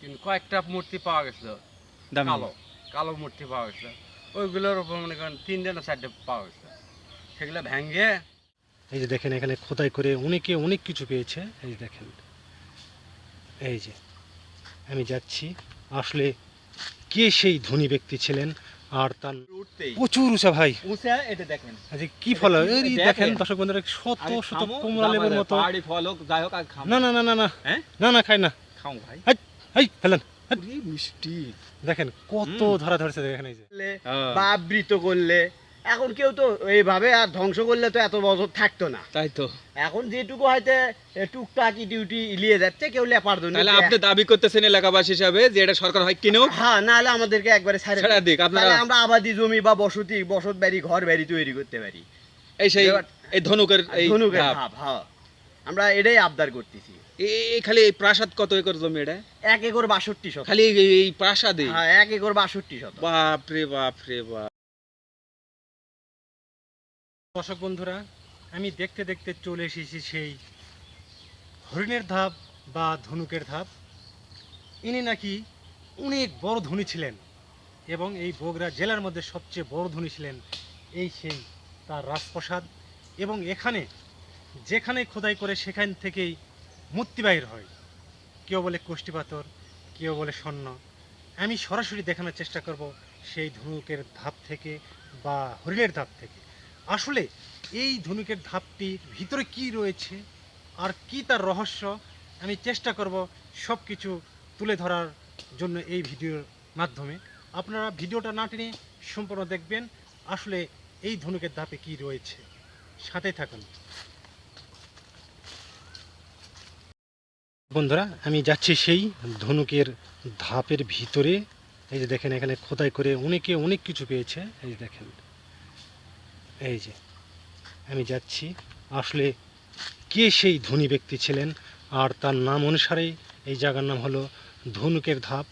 কিন্তু কয়েকটা মূর্তি পাওয়া গেছিল। কালো কালো মূর্তি পাওয়া গেছিল। ওইগুলোর উপর মনে করেন তিনটে না চারটে পাওয়া গেছিল। সেগুলো ভেঙে এই যে দেখেন এখানে খোদাই করে অনেকে অনেক কিছু পেয়েছে। এই যে দেখেন। এই যে আমি যাচ্ছি। আসলে কে সেই ধনী ব্যক্তি ছিলেন আর তার প্রচুর উঁচা ভাই। উঁচে এটা দেখেন। আজ কি ফল? এই দেখেন। দর্শক বন্ধুরা শত শত কমলা লেবুর মতো। পাহাড়ি ফল হোক যাই হোক না না না না না। হ্যাঁ? না না খাই না। খাও ভাই। এই ফেলেন। মিষ্টি। দেখেন কত ধরা ধরেছে দেখেন এই যে। করলে হ্যাঁ। বা আবৃত করলে এখন কেউ তো এইভাবে আর ধ্বংস করলে তো এত বছর থাকতো না। তাই তো। এখন যেটুকু হয়তো টুকটাক ডিউটি ইলিয়ে যাচ্ছে কেউ লেপার জন্য তাহলে আপনি দাবি করতেছেন এলাকাবাসী হিসাবে যে এটা সরকার হয় কিনেও হ্যাঁ না হলে আমাদেরকে একবারে ছাড়ে ছেড়ে দিক, আপনারা- আমরা আবাদি জমি বা বসতি বসত বাড়ি ঘর বাড়ি তৈরি করতে পারি। এই সেই এই ধনুকের এই ধনুকের ভাব হ্যাঁ। আমরা এটাই আবদার করতেছি। এই- খালি এই প্রাসাদ কত একর জমি এটা? এক একর বাষট্টি শত। খালি এই- এই প্রাসাদে? হ্যাঁ এক একর বাষট্টি শত। বাপ রে বাপ রে বাপ। দর্শক বন্ধুরা আমি দেখতে দেখতে চলে এসেছি সেই হরিণের ধাপ বা ধনুকের ধাপ। ইনি নাকি অনেক বড় ধনী ছিলেন এবং এই বগুড়া জেলার মধ্যে সবচেয়ে বড় ধনী ছিলেন এই সেই তার রাজপ্রসাদ এবং এখানে যেখানে খোদাই করে সেখান থেকেই মূর্তি বাহির হয়। কেউ বলে কোষ্ঠী পাথর, কেউ বলে স্বর্ণ। আমি সরাসরি দেখানোর চেষ্টা করব সেই ধনুকের ধাপ থেকে বা হরিণের ধাপ থেকে। আসলে এই ধনুকের ধাপটির ভিতরে কি রয়েছে আর কি তার রহস্য, আমি চেষ্টা করব সব কিছু তুলে ধরার জন্য এই ভিডিওর মাধ্যমে। আপনারা ভিডিওটা না টেনে সম্পূর্ণ দেখবেন। আসলে এই ধনুকের ধাপে কি রয়েছে সাথে থাকুন। বন্ধুরা, আমি যাচ্ছি সেই ধনুকের ধাপের ভিতরে। এই যে দেখেন, এখানে খোদাই করে অনেকে অনেক কিছু পেয়েছে। এই যে দেখেন, এই যে আমি যাচ্ছি। আসলে কে সেই ধনী ব্যক্তি ছিলেন? আর তার নাম অনুসারেই এই জায়গার নাম হলো ধনুকের ধাপ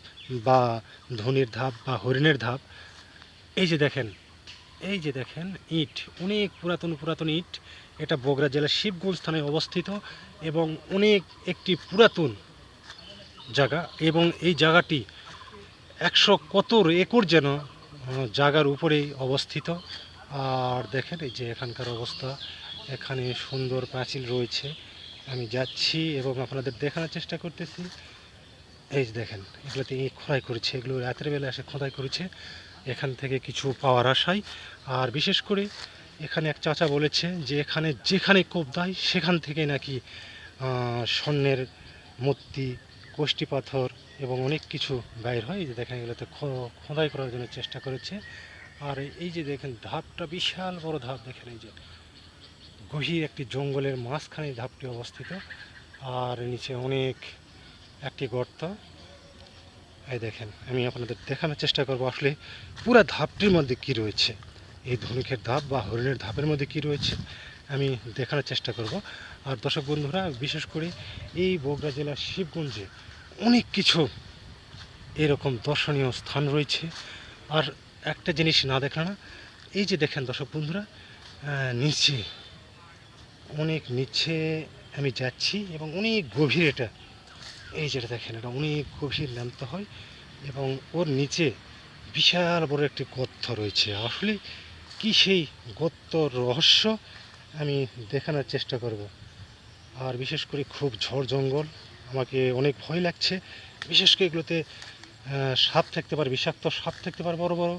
বা ধনির ধাপ বা হরিণের ধাপ। এই যে দেখেন এই যে দেখেন, ইট, অনেক পুরাতন পুরাতন ইট। এটা বগুড়া জেলার শিবগঞ্জ থানায় অবস্থিত এবং অনেক একটি পুরাতন জায়গা এবং এই জায়গাটি একশো কত একর যেন জায়গার উপরেই অবস্থিত। আর দেখেন এই যে এখানকার অবস্থা, এখানে সুন্দর পাঁচিল রয়েছে। আমি যাচ্ছি এবং আপনাদের দেখানোর চেষ্টা করতেছি। এই যে দেখেন, এগুলোতে খোদাই করেছে, এগুলো রাতের বেলা এসে খোদাই করেছে। এখান থেকে কিছু পাওয়ার আশায়। আর বিশেষ করে এখানে এক চাচা বলেছে যে এখানে যেখানে কোপ দেয়, সেখান থেকে নাকি স্বর্ণের মূর্তি, কোষ্ঠী পাথর এবং অনেক কিছু বাইর হয়। যে দেখেন খো- খোদাই করার জন্য চেষ্টা করেছে। আর এই যে দেখেন, ধাপটা বিশাল বড় ধাপ। দেখেন এই যে, গভীর একটি জঙ্গলের মাঝখানে ধাপটি অবস্থিত। আর নিচে অনেক একটি গর্ত। এই দেখেন, আমি আপনাদের দেখানোর চেষ্টা করব আসলে পুরো ধাপটির মধ্যে কি রয়েছে। এই ধনুকের ধাপ বা হরিণের ধাপের মধ্যে কি রয়েছে, আমি দেখানোর চেষ্টা করব। আর দর্শক বন্ধুরা, বিশেষ করে এই বগুড়া জেলার শিবগঞ্জে অনেক কিছু এরকম দর্শনীয় স্থান রয়েছে। আর একটা জিনিস না দেখা না, এই যে দেখেন দর্শক বন্ধুরা নিচে, অনেক নিচে আমি যাচ্ছি এবং অনেক গভীর এটা এই যেটা দেখেন, এটা অনেক গভীর নামতে হয় এবং ওর নিচে বিশাল বড় একটি গর্ত রয়েছে। আসলে কি সেই গর্তর রহস্য আমি দেখানোর চেষ্টা করব। আর বিশেষ করে খুব ঝড় জঙ্গল, আমাকে অনেক ভয় লাগছে। বিশেষ করে এগুলোতে সাপ থাকতে পারে, বিষাক্ত সাপ থাকতে পারে, বড় বড়।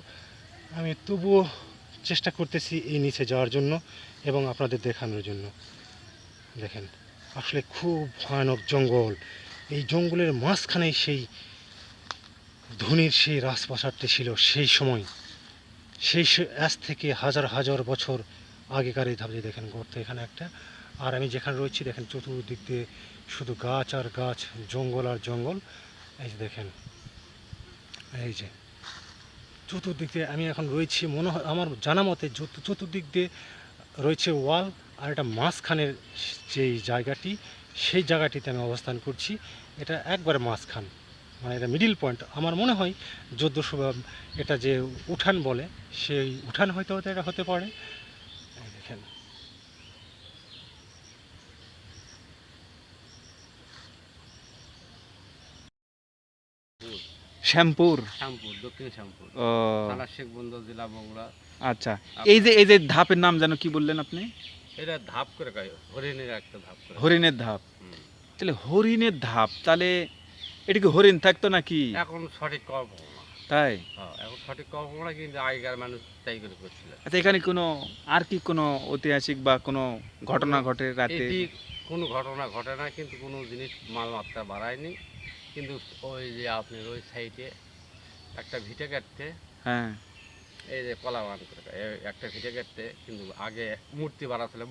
আমি তবুও চেষ্টা করতেছি এই নিচে যাওয়ার জন্য এবং আপনাদের দেখানোর জন্য। দেখেন, আসলে খুব ভয়ানক জঙ্গল। এই জঙ্গলের মাঝখানে সেই ধনির সেই রাজপ্রাসাদটি ছিল সেই সময়। সেই আজ থেকে হাজার হাজার বছর আগেকার এই ধাপে দেখেন গর্ত এখানে একটা। আর আমি যেখানে রয়েছি দেখেন চতুর্দিক দিয়ে শুধু গাছ আর গাছ, জঙ্গল আর জঙ্গল। এই যে দেখেন, এই যে চতুর্দিক দিয়ে আমি এখন রয়েছি, মনে হয় আমার জানা মতে চতু- চতুর্দিক দিয়ে রয়েছে ওয়াল আর এটা মাঝখানের যেই জায়গাটি সেই জায়গাটিতে আমি অবস্থান করছি। এটা একবারে মাঝখান মানে এটা মিডিল পয়েন্ট আমার মনে হয় চোদ্দোশো এটা যে উঠান বলে সেই উঠান হয়তো হয়তো এটা হতে পারে। দেখেন। শ্যামপুর? শ্যামপুর দক্ষিণ শ্যামপুর। শেখ বন্ধু জেলা বগুড়া। আচ্ছা। এই যে এই যে ধাপের নাম যেন কি বললেন আপনি? এটা ধাপ করে হরিণের একটা ধাপ করে। হরিণের ধাপ। তাহলে হরিণের ধাপ তাহলে এটা কি হরিণ থাকতো নাকি? এখন সঠিক কল্প তাই? হ্যাঁ, এখন সঠিক কল্প না কিন্তু আগেকার মানুষ তাই করে করছিল। আচ্ছা এখানে কোনো আর কি কোনো ঐতিহাসিক বা কোনো ঘটনা ঘটে রাতে? কোনো ঘটনা ঘটে না কিন্তু কোনো জিনিস মালমাত্রা বাড়ায়নি। কিন্তু ওই যে আপনার ওই সাইডে একটা ভিটে কাটতে হ্যাঁ। এই যে কলা করে একটা ভিটে কাটতে কিন্তু আগে মূর্তি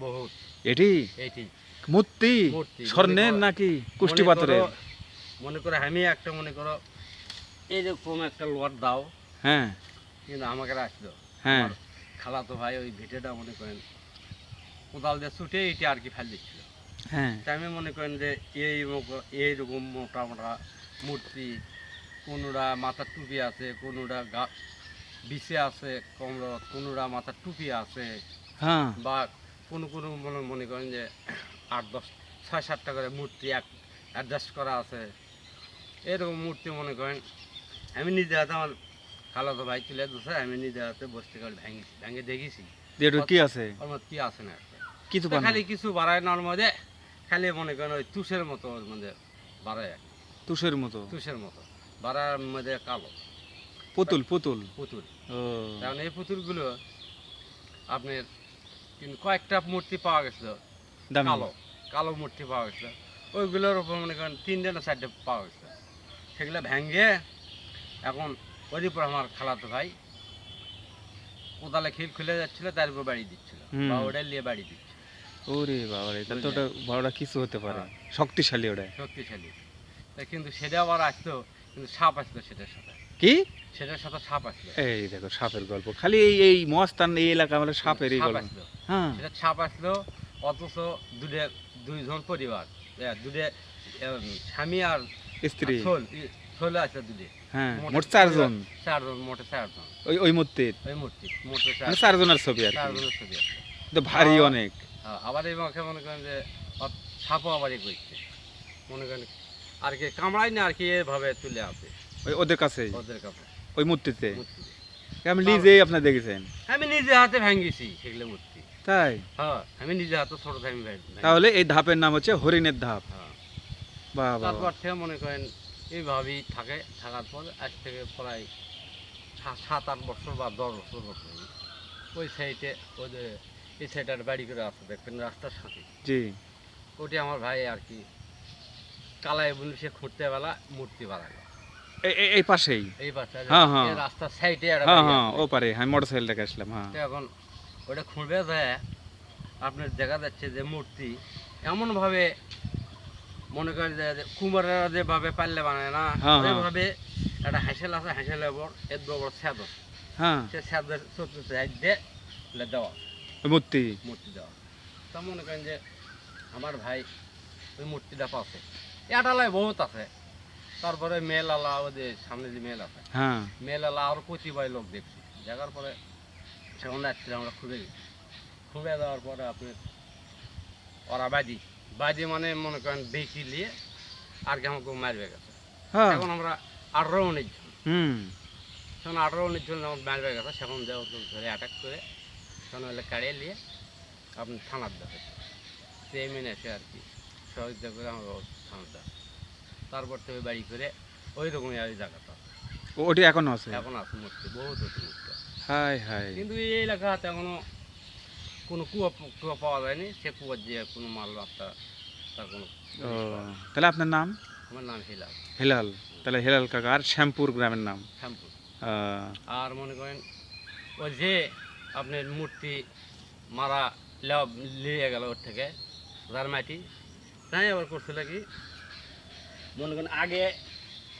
বহুত। এটি? এইটি মূর্তি? স্বর্ণের নাকি কুষ্টি পাথরের মনে করো আমি একটা মনে করো এই যে কোনো একটা লোয়ার দাও। হ্যাঁ। কিন্তু আমাকে হ্যাঁ। খালাতো ভাই ওই ভিটেটা মনে করেন কোদাল দিয়ে ছুটে এইটা আর কি ফেল দিচ্ছিল। হ্যাঁ। তা আমি মনে করেন যে এই এইরকম মোটা মোটা মূর্তি কোনোটা মাথার টুপি আছে কোনোটা গা বিছে আছে কোনোটা কোনোটা মাথার টুপি আছে। হ্যাঁ। বা কোনো কোনো মনে মনে করেন যে আট দশ ছয় সাতটা করে মূর্তি এক অ্যাডজাস্ট করা আছে। এরকম মূর্তি মনে করেন আমি নিজে হাতে আমার খালাতো ভাই তুলে দিচ্ছে আমি নিজে হাতে বসতে করে ভেঙে ভেঙে দেখেছি। কি আছে? কি আছে না কিছু খালি কিছু বাড়ায় না ওর মধ্যে খালি মনে করেন ওই তুষের মতো ওর মধ্যে বাড়ায় তুষের মতো? তুষের মতো। বাড়ার মধ্যে কালো। পুতুল পুতুল। পুতুল। কারণ এই পুতুলগুলো আপনার কয়েকটা মূর্তি পাওয়া গেছিল। কালো কালো মূর্তি পাওয়া গেছিল। ওইগুলোর উপর মনে করেন তিনটে না চারটে পাওয়া গেছিল। সেগুলো ভেঙে এখন ওর উপর আমার খালাতো ভাই কোদালে খিল খুলে যাচ্ছিল তার উপর বাড়ি দিচ্ছিল। বা ওটা নিয়ে বাড়ি দিচ্ছিল। ওরে বাবারে তাহলে তো ওটা কিছু হতে পারে। হ্যাঁ। শক্তিশালী ওটা। শক্তিশালী। কিন্তু সেটা আবার আসতো কিন্তু সাপ আসতো সেটার সাথে। কি? সেটার সাথে সাপ আসলো। এই দেখো সাপের গল্প। খালি এই এই মস্তান এই এলাকা মানে সাপের এই গল্প। হ্যাঁ। সেটা সাপ আসলো অথচ দুটে দুইজন পরিবার। দুটে স্বামী আর স্ত্রী। ছোল ই- ছোলে দুটে হ্যাঁ মোট মোট চারজন। চারজন মোটে চারজন। ওই ওই মূর্তির ওই মূর্তি মোটে চারজনের ছবি আর কি। চারজনের ছবি আছে। তো ভারী অনেক। হ্যাঁ, আবার এই মনে করেন যে সাপও আবার এ করছে মনে করেন আর কি কামড়াই না আর কি এভাবে তুলে আসে। ওদের কাছেই? ওদের কাছে। ওই মূর্তিতে? মূর্তি আমি নিজেই আপনার দেখেছেন? আমি নিজে হাতে ভাঙ্গিছি সেগুলো মূর্তি। তাই? হ্যাঁ আমি নিজে হাতে ছোট থেকে তাহলে এই ধাপের নাম হচ্ছে হরিণের ধাপ। হ্যাঁ। বাহ তারপর থেকে মনে করেন এইভাবেই থাকে থাকার পর আজ থেকে প্রায় সাত আট বছর বা দশ বছর বছর ওই সাইডে ওই যে এই সাইডের বাড়ি করে আছে দেখবেন রাস্তার সাথে। জি। ওটি আমার ভাই আর কি কালাই বলি সে খুঁড়তে বেলা মূর্তি বানালো। এই- পাশেই? এই পাশে হ্যাঁ, হ্যাঁ। রাস্তার সাইডে একটা হ্যাঁ হ্যাঁ। ও পারে আমি আসলাম হ্যাঁ। এখন ওটা খুঁড়বে যায় আপনার দেখা যাচ্ছে যে মূর্তি এমনভাবে মনে করেন যে কুমারেরা যেভাবে পারলে বানায় না হ্যাঁ, হ্যাঁ। ওইভাবে একটা হাঁসেল আছে হাঁসেলের স্যাদ হ্যাঁ। সে স্যাদের চতুর্থ সাইড দিয়ে দেওয়া। মূর্তি। মূর্তি দেওয়া। তা মনে করেন যে আমার ভাই ওই মূর্তিটা পাশে এটালায় বহুত আছে। তারপরে মেল আলা ওদের সামনে যে মেল আছে হ্যাঁ। মেলালা আরও কতিপয় লোক দেখছি। দেখার পরে সেখানে যাচ্ছিল আমরা খুঁজে গেছি। খুঁজে দেওয়ার পরে আপনি ওরা বাজি বাজি মানে মনে করেন বেশি নিয়ে আর কি আমাকে মারবে গেছে। হ্যাঁ। এখন আমরা আঠারো উনিশ জন। হুম। তখন আঠারো উনিশ জন যখন মারবে গেছে। সেখন দেওয়া ধরে অ্যাটাক করে তখন হলে কাড়িয়ে নিয়ে আপনি থানার দেখে সে মেনে এসে আর কি সহযোগিতা করে আমরা থানার দেয় তারপর থেকে বাড়ি করে ওই রকমই আর জায়গাটা। ও- ওটি এখনও আছে? এখন আছে মূর্তি বহুত আছে মূর্তি হাই হাই কিন্তু এই এলাকাতে এখনও কোনো কুয়া কুয়া পাওয়া যায়নি সে কুয়ার যে কোনো মাল বার্তা তার কোনো ও। তাহলে আপনার নাম? আমার নাম হিলাল। হেলাল। তাহলে হেলাল কাকা আর শ্যামপুর গ্রামের নাম? শ্যামপুর। আর মনে করেন ওই যে আপনার মূর্তি মারা নিয়ে গেল ওর থেকে যার মাটি তাই আবার করছিল কি মনে করেন আগে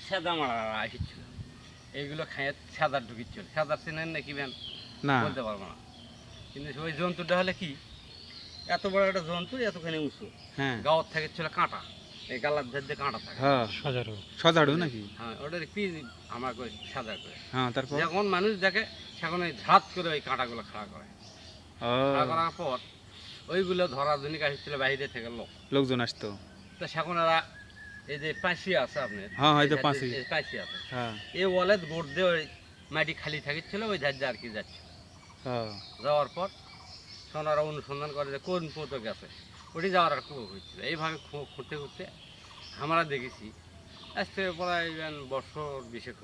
সেদা মারা আসছিল এইগুলো খাইয়ে সেদার ঢুকিচ্ছিল সেদার চিনেন নাকি বেন না। বলতে পারব না। কিন্তু ওই জন্তুটা হলে কি? এত বড় একটা জন্তু এতখানি উঁচু। হ্যাঁ। গাওয়ার থেকে ছিল কাঁটা। এই গালার ধার দিয়ে কাঁটা থাকে। হ্যাঁ। সজারু। সজাড়ু নাকি? হ্যাঁ ওটার কি আমার করে সাদা করে? হ্যাঁ তারপর? যখন মানুষ দেখে সেখন ওই ধাত করে ওই কাঁটাগুলো খাড়া করে। খাড়া করার পর ওইগুলো ধরার জন্য আসছিল বাইরে থেকে লোক। লোকজন আসতো। তো সেখন এরা এই যে পাশি আছে আপনার। হ্যাঁ, হয়তো এই পাশি। পাশি আছে। হ্যাঁ। এই ওয়ালেট গোড় দিয়ে ওই মাটি খালি থাকিছিল ওই ধার দিয়ে আর কি যাচ্ছে। হ্যাঁ। যাওয়ার পর সোনারা অনুসন্ধান করে যে কোন পথে গেছে ওটি যাওয়ার আর কুয়ো হয়েছিল। এইভাবে খুঁড়তে খুঁড়তে আমরা দেখেছি আজ থেকে প্রায় বছর বিশেক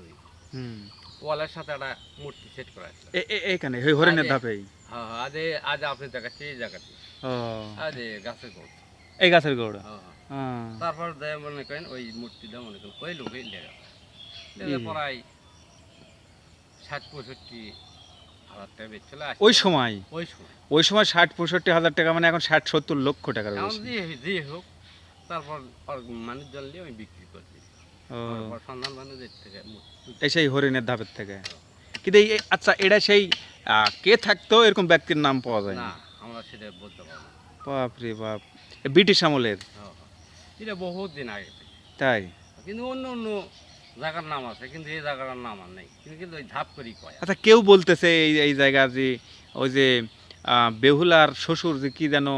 হুম। ওয়ালের সাথে একটা মূর্তি সেট করা আছে। এ- এ- এইখানে ওই হরিণের ধাপেই? হ্যাঁ হ্যাঁ আজ আজ আপনি দেখাচ্ছি এই আজ গাছের গোড়। এই গাছের গোড়া? হ্যাঁ হ্যাঁ হ্যাঁ। তারপর দেয় মনে করেন ওই মূর্তিটা মনে করেন ওই লোকে লেগা। প্রায় ষাট পঁয়ষট্টি ওই সময়? ওই সময়। ষাট পঁয়ষট্টি হাজার টাকা মানে এখন ষাট সত্তর লক্ষ যে হোক তারপর ওর মানুষজন নিয়ে আমি বিক্রি করে দিই। সন্ধান মানুষের থেকে এই সেই হরিণের ধাপের থেকে। কিন্তু এই এই- আচ্ছা এটা সেই আহ, কে থাকতো? এরকম ব্যক্তির নাম পাওয়া যায় না। আমরা সেটা বলতে পারব না। বাপ। ব্রিটিশ আমলের? হ্যাঁ, হ্যাঁ। এটা বহুত দিন আগে। তাই? কিন্তু অন্য অন্য জায়গার নাম আছে কিন্তু এই জায়গাটার নাম আর নেই। কিন্তু ওই ধাপ করি কয়। আচ্ছা কেউ বলতেছে এই এই জায়গা যে ওই যে বেহুলার শ্বশুর যে কি যেন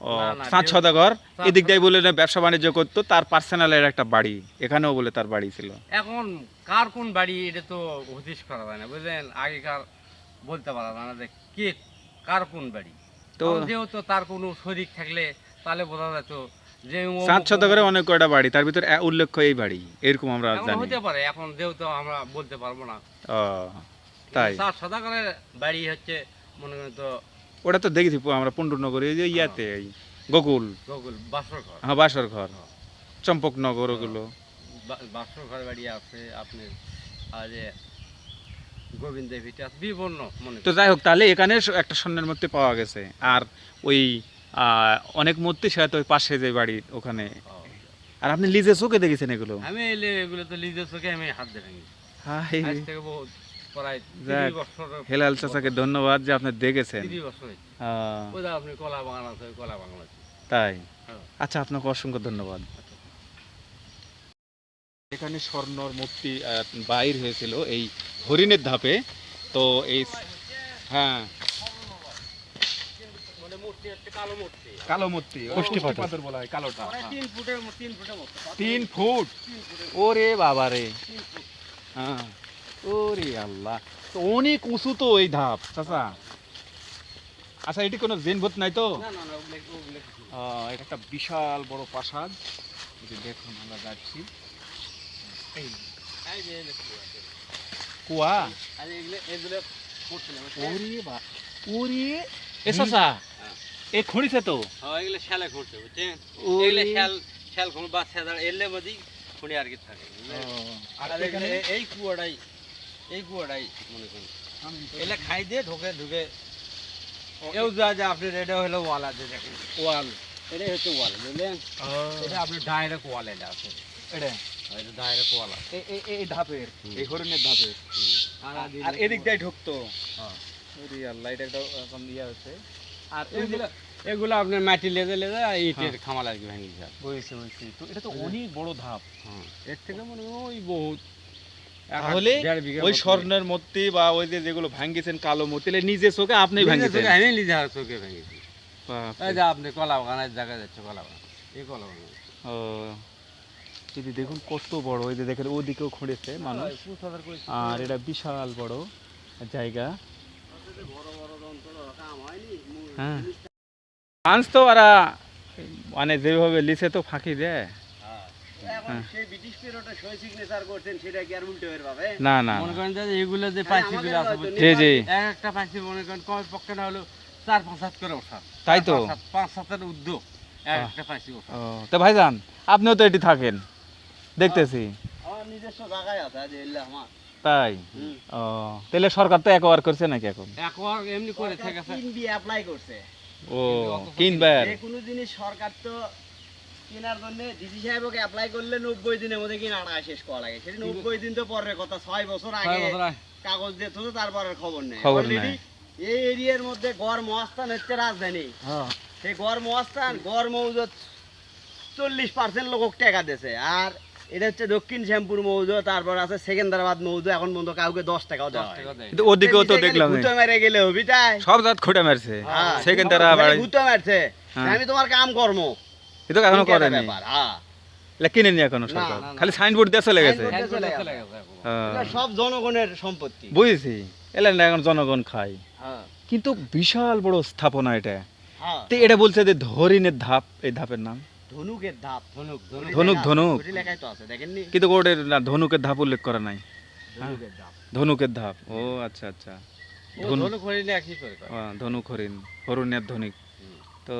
বেহু- সদাগর এদিক দিয়ে বলে ব্যবসা বাণিজ্য করতো তার পার্সোনালের একটা বাড়ি এখানেও বলে তার বাড়ি ছিল। এখন কার কোন বাড়ি এটা তো হদিশ করা যায় না বুঝলেন? আগেকার বলতে পারা যায় না যে কে কার কোন বাড়ি। তো যেহেতু তার কোনো শরিক থাকলে তাহলে বোঝা যেত অমুক- চাঁদ অনেক কয়টা বাড়ি? তার ভিতরে উল্লেখ্য এই বাড়ি। এরকম আমরা জানি। হতে পারে এখন যেহেতু আমরা বলতে পারব না। ও তাই। তার সদাগরের বাড়ি হচ্ছে মনে করেন তো ওটা তো দেখেছি আমরা যে ইয়াতে গোকুল। গোকুল বাসর ঘর হ্যাঁ বাসর ঘর চম্পকনগর ওগুলো। বা- বাসর ঘর বাড়ি আছে আপনি আর গোবিন্দ ভিটে আছে বিভিন্ন মনে তো যাই হোক তাহলে এখানে একটা স্বর্ণের মধ্যে পাওয়া গেছে। আর ওই অনেক মূর্তি তো ওই পাশে যে বাড়ি ওখানে। আর আপনি লিজে চোখে দেখেছেন এগুলো? আমি এগুলো তো চোখে আমি হাত হেলাল চাচাকে ধন্যবাদ যে আপনি দেখেছেন। তাই? হ্যাঁ। আচ্ছা আপনাকে অসংখ্য ধন্যবাদ। এখানে স্বর্ণর মূর্তি বাইর হয়েছিল এই হরিণের ধাপে। তো এই হ্যাঁ। কালো মূর্তি। পুষ্টি পাথর। বলা হয় কালোটা। তিন ফুটের তিন ফুটের তিন ফুট? ওরে বাবা রে। হ্যাঁ। ওরে আল্লাহ। তো অনেক উঁচু তো এই ধাপ চাচা। আচ্ছা এটি কোনো জেনভূত নাই তো? এটা একটা বিশাল বড় প্রাসাদ। দেখুন আমরা যাচ্ছি? কুয়া। ওরে বা ওরে এ চাচা। এ খড়িছে তো? হ্যাঁ এগুলো শ্যালে খুঁড়ছে বুঝছেন? এগুলো শ্যাল শ্যাল খুঁড় বা শ্যাল এলে মধ্যেই খুঁড়ে আর কি থাকে আর এই কুয়াটাই এই কুয়াটাই মনে করুন। এলে খাই দিয়ে ঢোকে ঢুকে। এও যা যা আপনি এটা হলো ওয়াল আছে দেখেন। ওয়াল। এটাই হচ্ছে ওয়াল বুঝলেন? এটা আপনি ডাইরেক্ট ওয়াল এটা আছে। এটা? এটা ডাইরেক্ট ওয়াল আছে। এই- ধাপের এই হরিণের ধাপের। আর এদিক দিয়ে ঢুকতো। হ্যাঁ। আল্লাহ এটা একটা ইয়ে আছে। আর এগুলো এগুলো আপনার মাটি লেজে লেজে ইটের খামাল আর। কি ভেঙে বইছে তো এটা তো অনেক বড় ধাপ। হ্যাঁ এর থেকে মনে হয় ওই বহুত তাহলে ওই স্বর্ণের মূর্তি বা ওই যে যেগুলো ভাঙ্গিছেন কালো মূর্তি নিজে চোখে আপনি ভাঙ্গিছেন? আমি নিজে চোখে ভেঙেছি এই যে আপনি কলা বাগানের জায়গায় যাচ্ছে কলা বাগান এই কলা বাগান ও যদি দেখুন কত বড় ওই যে দেখেন ওদিকেও খুঁড়েছে মানুষ। আর এটা বিশাল বড় জায়গা। হ্যাঁ। ফ্রান্স তো ওরা মানে যেভাবে তো ফাঁকি দেয়। এখন সেই ব্রিটিশ পিরিয়ডে সই সিগনেচার করছেন সেটা কি আর উল্টো হয়ে পাবে? না না মনে করেন যে এগুলো যে হ্যাঁ, পাইছি আমাদেরগুলো আছে জি জি। এক একটা পাইছি মনে করেন কম পক্ষে না হলো চার পাঁচ হাত করে ওঠা তাই তো? পাঁচ হাতের উদ্যোগ এক আহ। একটা পাইছি ওঠা তো ভাইজান আপনিও তো এটি থাকেন। দেখতেছি। আমার নিজস্ব জায়গায় আছে আজ এলে আমার। তাই? ও তাহলে সরকার তো একবার করছে নাকি এখন? একবার এমনি করে সরকার থেকে তিন বিয়ে অ্যাপ্লাই করছে। ও কিনবার যে কোনো জিনিস সরকার তো কেনার জন্য ডিসি সাহেবকে অ্যাপ্লাই করলে নব্বই দিনের মধ্যে শেষ করা লাগে। সেটা নব্বই দিন তো পরের কথা। ছয় বছর আগে ছয় বছর আগে। কাগজ দিয়ে তো তারপরের খবর নেই। খবর নেই। এই এরিয়ার মধ্যে গড় মহাস্থান হচ্ছে রাজধানী। হ্যাঁ। সেই গড় মহাস্থান গড় মৌজত চল্লিশ পার্সেন্ট লোক টাকা দিয়েছে। আর এটা হচ্ছে দক্ষিণ শ্যামপুর মৌজো তারপর আছে সেকেন্দ্রাবাদ মৌজো এখন পর্যন্ত কাউকে দশ টাকাও দেওয়া। কিন্তু ওদিকেও তো দেখলাম ভূতো মেরে গেলে হবি তাই? সব জাত খুঁটে মারছে। হ্যাঁ, বাড়ি ভূতো মারছে। হ্যাঁ। আমি তোমার কাম কর্ম। এ তো এখনও করেনি। ব্যাপার, হ্যাঁ। এটা কিনে নি এখনও সরকার। খালি সাইনবোর্ড দিয়ে চলে গেছে। এটা সব জনগণের সম্পত্তি। বুঝেছি। এলেন না এখন জনগণ খায়। হ্যাঁ। কিন্তু বিশাল বড় স্থাপনা এটা। তো এটা বলছে যে হরিণের ধাপ এই ধাপের নাম। ধনুকের ধাপ ধনুক ধনুক। ধনুক, লেখাই তো আছে দেখেননি? কিন্তু না ধনুকের ধাপ উল্লেখ করা নাই। ধনুকের ধাপ। ধনুকের ধাপ। ও আচ্ছা আচ্ছা। ধনুক হরিণে একই করে করে। ধনুক হরিণ হরিণের ধনিক। তো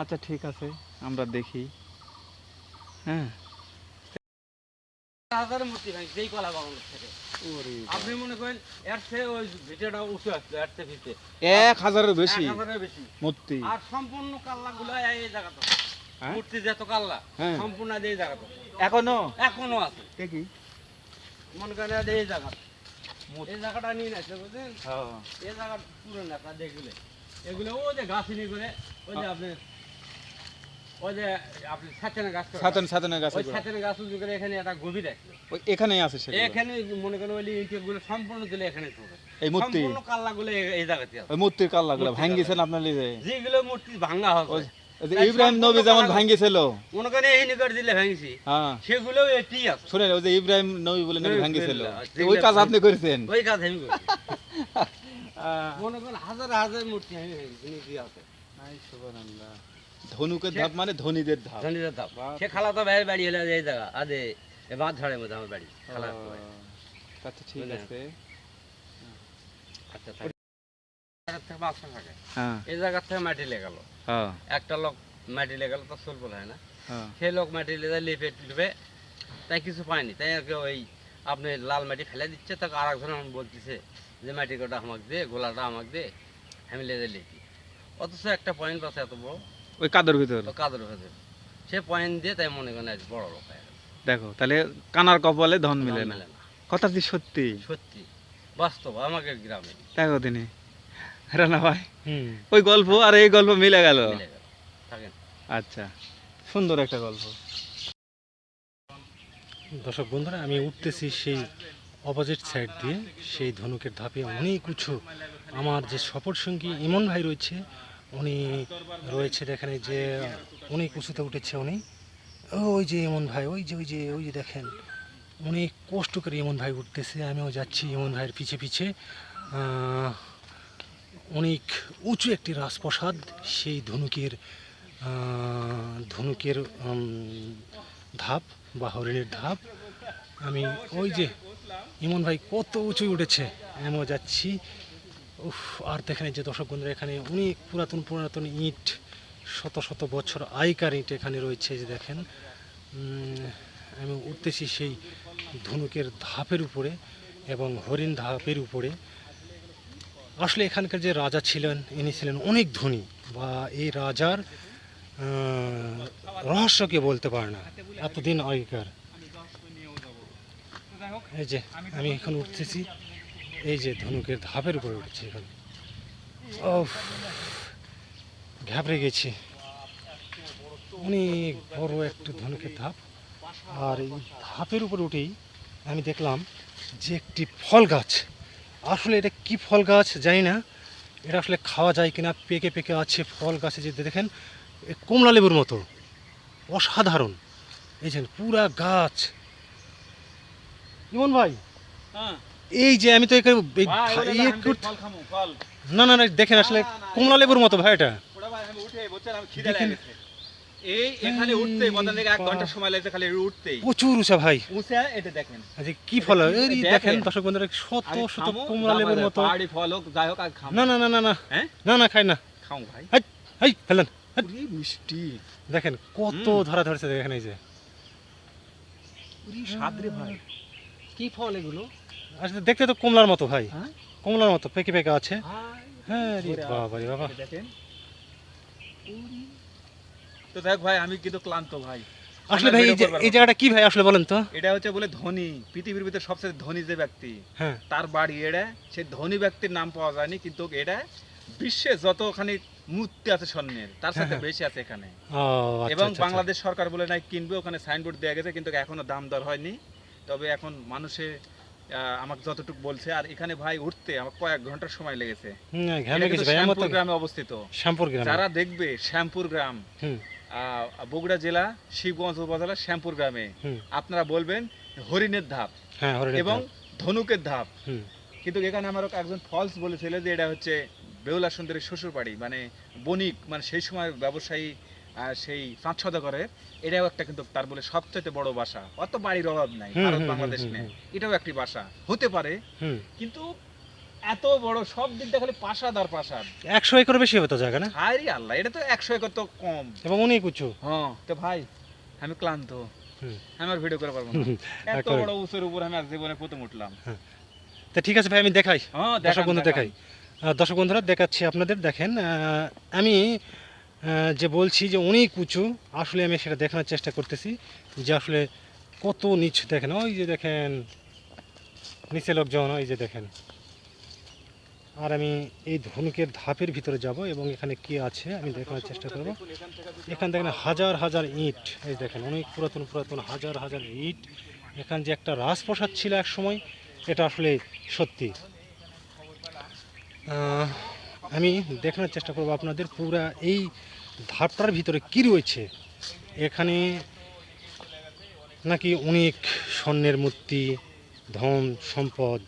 আচ্ছা ঠিক আছে আমরা দেখি। হ্যাঁ। হাজারের মূর্তি ভাই যেই কলা বাগানের থেকে। আপনি মনে করেন এর চেয়ে ওই ভিটেটা এর চেয়ে ভিটে এক হাজারের বেশি মূর্তি। আর সম্পূর্ণ কাল্লা গুলো এই জায়গাতে। হ্যাঁ? মূর্তি যত কাল্লা। হ্যাঁ। সম্পূর্ণ এই জায়গাতে এখনও? এখনও আছে। দেখি মনে করেন এই জায়গা এই জায়গাটা নিয়ে নেছে বুঝলেন? এই জায়গা পুরো নেতা দেখলে। এগুলো ওই যে গাছ নিয়ে করে ওই যে আপনি একটা এখানেই আছে এখানে মনে করেন ওই সম্পূর্ণ দিলে এখানে এই মূর্তি। সম্পূর্ণ কাল্লাগুলো এই- জায়গাতে আছে। ওই মূর্তির কাল্লাগুলো ভাঙ্গিছেন আপনার যেগুলো মূর্তি ভাঙা হবে ইব্রাহিম নবী যেমন ভাঙ্গিছিল। মনে করেন এই নিকট দিলে ভাঙছি হ্যাঁ। সেগুলো এটি আছে। শুনেন ওই যে ইব্রাহিম নবী বলে নবী ভাঙ্গিছিল। ওই কাজ আপনি করেছেন। ওই কাজ আমি করি। মনে করেন হাজার হাজার মূর্তি আমি নিচে আছে। ধনুকের ধাপ মানে ধনীদের ধাপ। ধনীদের ধাপ। সে খালা তো বাইরে বাড়ি হলে এই জায়গা আদে এ বাঁধ ঝাড়ের মধ্যে আমার বাড়ি খালা আচ্ছা ঠিক আছে। আচ্ছা থাকে থেকে বাক্সা থাকে। হ্যাঁ। এই জায়গা থেকে মাটি লেগালো হ্যাঁ। একটা লোক মাটি লেগালো তো চলবো হয় না। হ্যাঁ। সেই লোক মাটি লেগে লিপে লিপে তাই কিছু পায়নি। তাই আর ওই আপনি লাল মাটি ফেলে দিচ্ছে তাকে আর একজন বলতেছে যে মাটি কটা আমাকে দে গোলাটা আমাকে দে আমি লেগে লিপি। অথচ একটা পয়েন্ট আছে এত বড়। ওই কাদের ভিতর? তো কাদের ভেতর। সে পয়েন্ট দিয়ে তাই মনে করেন আজ বড় লোক দেখো তাহলে কানার কপালে ধন মিলে না। মেলে না। কথা সত্যি। সত্যি। বাস্তব আমাকে গ্রামে। দেখো তিনি। রানা ভাই। হুম। ওই গল্প আর এই গল্প মিলে গেল? আচ্ছা সুন্দর একটা গল্প। দর্শক বন্ধুরা আমি উঠতেছি সেই অপোজিট সাইড দিয়ে সেই ধনুকের ধাপে। অনেক উঁচু। আমার যে সফর সঙ্গী ইমন ভাই রয়েছে উনি রয়েছে এখানে যে অনেক উঁচুতে উঠেছে উনি। ওই যে ইমন ভাই ওই যে ওই যে ওই যে দেখেন। অনেক কষ্ট করে ইমন ভাই উঠতেছে। আমিও যাচ্ছি ইমন ভাইয়ের পিছে পিছে। অনেক উঁচু একটি রাজপ্রসাদ, সেই ধনুকের ধনুকের ধাপ বা হরিণের ধাপ। আমি ওই যে ইমন ভাই কত উঁচু উঠেছে, আমিও যাচ্ছি। উফ, আর দেখেন যে দর্শক বন্ধুরা, এখানে অনেক পুরাতন পুরাতন ইট, শত শত বছর আগেকার ইট এখানে রয়েছে যে দেখেন। আমি উঠতেছি সেই ধনুকের ধাপের উপরে এবং হরিণ ধাপের উপরে। আসলে এখানকার যে রাজা ছিলেন ইনি ছিলেন অনেক ধনী বা এই রাজার আহ, রহস্যকে বলতে পারে না। এতদিন আগেকার। এই যে আমি এখন উঠতেছি। এই যে ধনুকের ধাপের উপরে উঠছি এখন। ও ঘাবড়ে গেছি। অনেক বড় একটা ধনুকের ধাপ। আর এই ধাপের উপরে উঠেই আমি দেখলাম যে একটি ফল গাছ আসলে এটা কি ফল গাছ জানি না। এটা আসলে খাওয়া যায় কিনা পেকে পেকে আছে ফল গাছে যে দেখেন এ কমলা লেবুর মতো। অসাধারণ। এই যে পুরা গাছ। ইমন ভাই এই যে আমি তো না না দেখেন আসলে কমলা লেবুর মতো ভাই এটা। দেখেন। এই এখানে উঠতে বদল থেকে এক ঘণ্টা সময় লাগছে খালি উঠতেই। প্রচুর উঁচা ভাই। এটা দেখেন। আচ্ছা কি ফল এই দেখেন। দেখেন দর্শক বন্ধুরা শত শত খামো, লেবুর মতো। পাহাড়ি ফল হোক যাই হোক আর খামো। না না না না না। হ্যাঁ? না না খাই না। খাও ভাই। এই ফেলেন। মিষ্টি। দেখেন কত ধরা ধরেছে দেখেন এই যে। ভাই। কি ফল এগুলো? আসলে দেখতে তো কমলার মতো ভাই। হ্যাঁ? কমলার মতো পেকে পেকে আছে। হ্যাঁ রে বাবা রে বাবা। দেখেন। তো দেখ ভাই আমি কিন্তু ক্লান্ত ভাই। আসলে ভাই এই জায়গাটা কি ভাই আসলে বলেন তো? এটা হচ্ছে বলে ধনী পৃথিবীর ভিতরে সবচেয়ে ধনী যে ব্যক্তি হ্যাঁ। তার বাড়ি এটা সে ধনী ব্যক্তির নাম পাওয়া যায়নি কিন্তু এটা বিশ্বে যতখানি মূর্তি আছে স্বর্ণের তার সাথে হ্যাঁ, বেশি আছে এখানে। আচ্ছা, এবং আচ্ছা, আচ্ছা। বাংলাদেশ সরকার বলে নাই কিনবে ওখানে সাইনবোর্ড দেওয়া গেছে কিন্তু এখনও দাম দর হয়নি। তবে এখন মানুষে আমাকে যতটুকু বলছে আর এখানে ভাই উঠতে আমার কয়েক ঘণ্টার সময় লেগেছে। শ্যামপুর গ্রামে অবস্থিত। শ্যামপুর গ্রামে? যারা দেখবে শ্যামপুর গ্রাম বগুড়া জেলা শিবগঞ্জ উপজেলা শ্যামপুর গ্রামে। আপনারা বলবেন হরিণের ধাপ হ্যাঁ এবং ধনুকের ধাপ। কিন্তু এখানে আমার একজন ফলস বলেছিল যে এটা হচ্ছে বেউলা সুন্দরীর শ্বশুর বাড়ি মানে বণিক মানে সেই সময় ব্যবসায়ী আহ, সেই পাঁচ করে। এটাও একটা কিন্তু তার বলে সবচেয়ে বড় বাসা। অত বাড়ির অভাব নাই ভারত বাংলাদেশ নেই এটাও একটি বাসা। হতে পারে। কিন্তু এত বড় সব দিকটা খালি পাশাদ আর পাশাদ একশো একর বেশি হবে তো জায়গা না? আল্লাহ এটা তো একশো একর তো কম। এবং অনেক উঁচু হ্যাঁ তো ভাই আমি ক্লান্ত। হুম। আমি আর ভিডিও করে পারব না। এত বড় উঁচুর উপর আমি আর জীবনে প্রথম উঠলাম। তা ঠিক আছে ভাই আমি দেখাই। হ্যাঁ দর্শক বন্ধু দেখাই। দর্শক বন্ধুরা দেখাচ্ছি আপনাদের দেখেন আহ, আমি যে বলছি যে অনেক উঁচু আসলে আমি সেটা দেখানোর চেষ্টা করতেছি যে আসলে কত নিচু দেখেন ওই যে দেখেন নিচে লোকজন ওই যে দেখেন। আর আমি এই ধনুকের ধাপের ভিতরে যাব এবং এখানে কি আছে আমি দেখানোর চেষ্টা করব। এখান থেকে হাজার হাজার ইট, এই দেখেন অনেক পুরাতন পুরাতন হাজার হাজার ইট। এখান যে একটা রাজপ্রসাদ ছিল এক সময়, এটা আসলে সত্যি। আমি দেখানোর চেষ্টা করব আপনাদের পুরা এই ধাপটার ভিতরে কি রয়েছে। এখানে নাকি অনেক স্বর্ণের মূর্তি, ধন, সম্পদ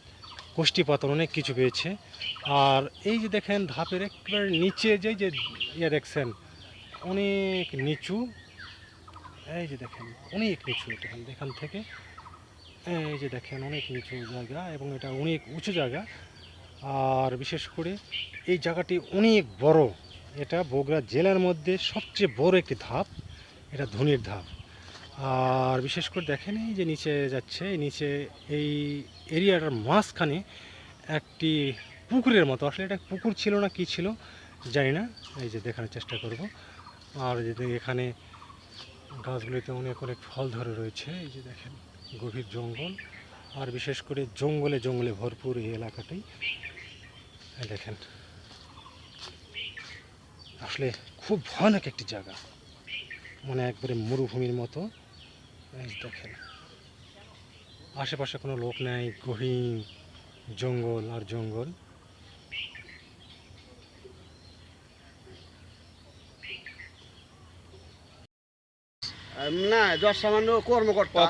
কোষ্ঠী পাথর অনেক কিছু পেয়েছে। আর এই যে দেখেন ধাপের একেবারে নিচে যে যে ইয়ে দেখছেন, অনেক নিচু। এই যে দেখেন, অনেক নিচু দেখেন এখান থেকে। এই যে দেখেন, অনেক নিচু জায়গা এবং এটা অনেক উঁচু জায়গা। আর বিশেষ করে এই জায়গাটি অনেক বড়। এটা বগুড়া জেলার মধ্যে সবচেয়ে বড় একটি ধাপ। এটা ধনির ধাপ। আর বিশেষ করে দেখেন এই যে নিচে যাচ্ছে, নিচে এই এরিয়াটার মাঝখানে একটি পুকুরের মতো। আসলে এটা পুকুর ছিল না, কি ছিল জানি না। এই যে দেখানোর চেষ্টা করব। আর যে এখানে গাছগুলিতে অনেক অনেক ফল ধরে রয়েছে। এই যে দেখেন, গভীর জঙ্গল। আর বিশেষ করে জঙ্গলে জঙ্গলে ভরপুর এই এলাকাটাই দেখেন। আসলে খুব ভয়ানক একটি জায়গা। মানে একবারে মরুভূমির মতো। দেখেন। আশেপাশে কোনো লোক নেই গহীন জঙ্গল আর জঙ্গল। না যত সামান্য কর্মকর্তা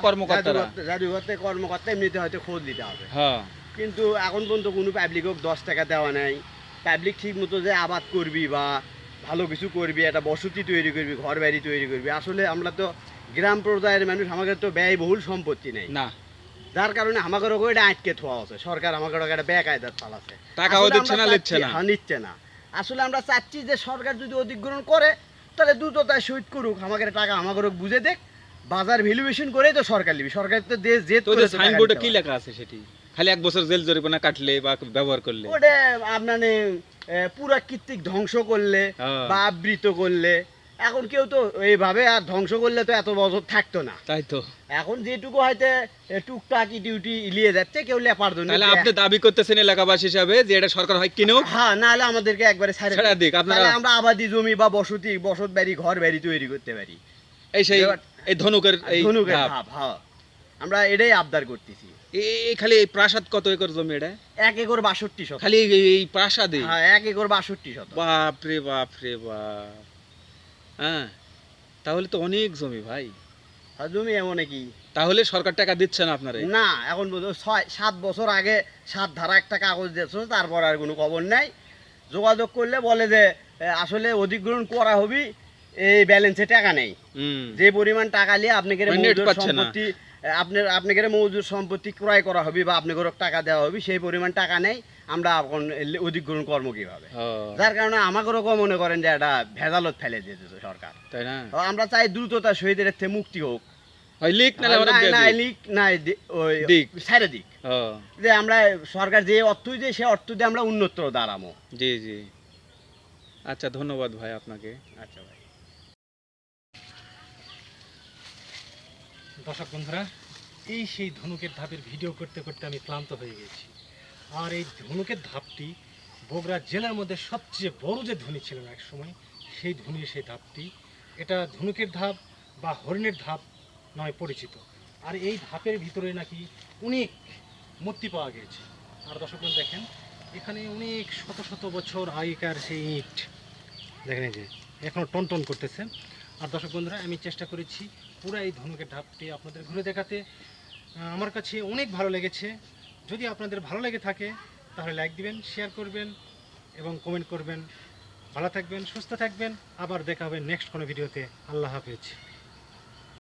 কর্মকর্তা এমনিতে হয়তো খোঁজ দিতে হবে। হ্যাঁ। কিন্তু এখন পর্যন্ত কোনো পাবলিকক দশ টাকা দেওয়া নাই। পাবলিক ঠিক মতো যে আবাদ করবি বা ভালো কিছু করবি একটা বসতি তৈরি করবি ঘর বাড়ি তৈরি করবি আসলে আমরা তো গ্রাম পর্যায়ের মানুষ আমাদের তো ব্যয়বহুল সম্পত্তি নেই। না। যার কারণে আমাদের ওকে এটা আটকে থোয়া আছে। সরকার আমাদের ওকে একটা বেকায়দার চালাচ্ছে টাকাও দিচ্ছে না, নিচ্ছে না। হ্যাঁ, নিচ্ছে না। আসলে আমরা চাচ্ছি যে সরকার যদি অধিগ্রহণ করে তাহলে দ্রুততায় শহীদ করুক। আমাদের টাকা আমাদের বুঝে দেখ। বাজার ভ্যালুয়েশন করেই তো সরকার নিবি। সরকার তো দেশ যে তো সাইনবোর্ডে কি লেখা আছে সেটি? খালি এক বছর জেল জরিমানা কাটলে বা ব্যবহার করলে। ওটা আপনার পুরাকৃতিক ধ্বংস করলে হ্যাঁ। বা আবৃত করলে। এখন কেউ তো এইভাবে আর ধ্বংস করলে তো এত বছর থাকতো না। তাই তো। এখন যেটুকু হয়তো টুকটাকি ডিউটি ইলিয়ে যাচ্ছে কেউ লেপার জন্য তাহলে আপনি দাবি করতেছেন এলাকাবাসী হিসাবে যে এটা সরকার হয় কিনুক? হ্যাঁ নাহলে আমাদেরকে একবারে ছাড়ে দিক। আপনারা- তাহলে আমরা আবাদি জমি বা বসতি বসত বাড়ি ঘর বাড়ি তৈরি করতে পারি। এই সেই এই ধনুকের এই ধনুকের ভাব। হ্যাঁ। আমরা এটাই আবদার করতেছি। এই- খালি এই প্রাসাদ কত একর জমি এটা? এক একর বাষট্টি শত। খালি এই- এই প্রাসাদে? হ্যাঁ এক একর বাষট্টি শত। বাপ রে বাপ রে বাপ। হ্যাঁ তাহলে তো অনেক জমি ভাই। জমি এমন কি তাহলে সরকার টাকা দিচ্ছে না আপনারে? না এখন ছয় সাত বছর আগে সাত ধারা একটা কাগজ দিয়েছিল তারপর আর কোনো খবর নাই। যোগাযোগ করলে বলে যে আসলে অধিগ্রহণ করা হবি এই ব্যালেন্সে টাকা নেই। যে পরিমাণ টাকা নিয়ে আপনাকে মানে সম্পত্তি আপনার আপনাকে মজুর সম্পত্তি ক্রয় করা হবে বা আপনাকে টাকা দেওয়া হবে সেই পরিমাণ টাকা নেই। আমরা এখন অধিগ্রহণ কর্ম কীভাবে? যার কারণে আমাকে ওরকম মনে করেন যে এটা ভেজালত ফেলে দিয়েছে সরকার। তাই না? আমরা চাই দ্রুততা শহীদের থেকে মুক্তি হোক। লিক নালে আমরা না- দিয়ে না দিই। লিক নাই দি- ওই দিক। সাইডে দিক। যে আমরা সরকার যে অর্থ দিয়ে সে অর্থ দিয়ে আমরা উন্নত দাঁড়ামো। জি জি। আচ্ছা ধন্যবাদ ভাই আপনাকে। আচ্ছা ভাই। দর্শক বন্ধুরা এই সেই ধনুকের ধাপের ভিডিও করতে করতে আমি ক্লান্ত হয়ে গেছি। আর এই ধনুকের ধাপটি বগুড়া জেলার মধ্যে সবচেয়ে বড় যে ধনী ছিল এক সময় সেই ধনীর সেই ধাপটি, এটা ধনুকের ধাপ বা হরিণের ধাপ নয় পরিচিত। আর এই ধাপের ভিতরে নাকি অনেক মূর্তি পাওয়া গিয়েছে। আর দর্শক দেখেন, এখানে অনেক শত শত বছর আগেকার সেই ইট। দেখেন যে এখনও টন টন করতেছে। আর দর্শক বন্ধুরা, আমি চেষ্টা করেছি পুরো এই ধনুকের ধাপটি আপনাদের ঘুরে দেখাতে। আমার কাছে অনেক ভালো লেগেছে। যদি আপনাদের ভালো লেগে থাকে, তাহলে লাইক দিবেন শেয়ার করবেন এবং কমেন্ট করবেন। ভালো থাকবেন, সুস্থ থাকবেন। আবার দেখা হবে নেক্সট কোনো ভিডিওতে আল্লাহ হাফেজ।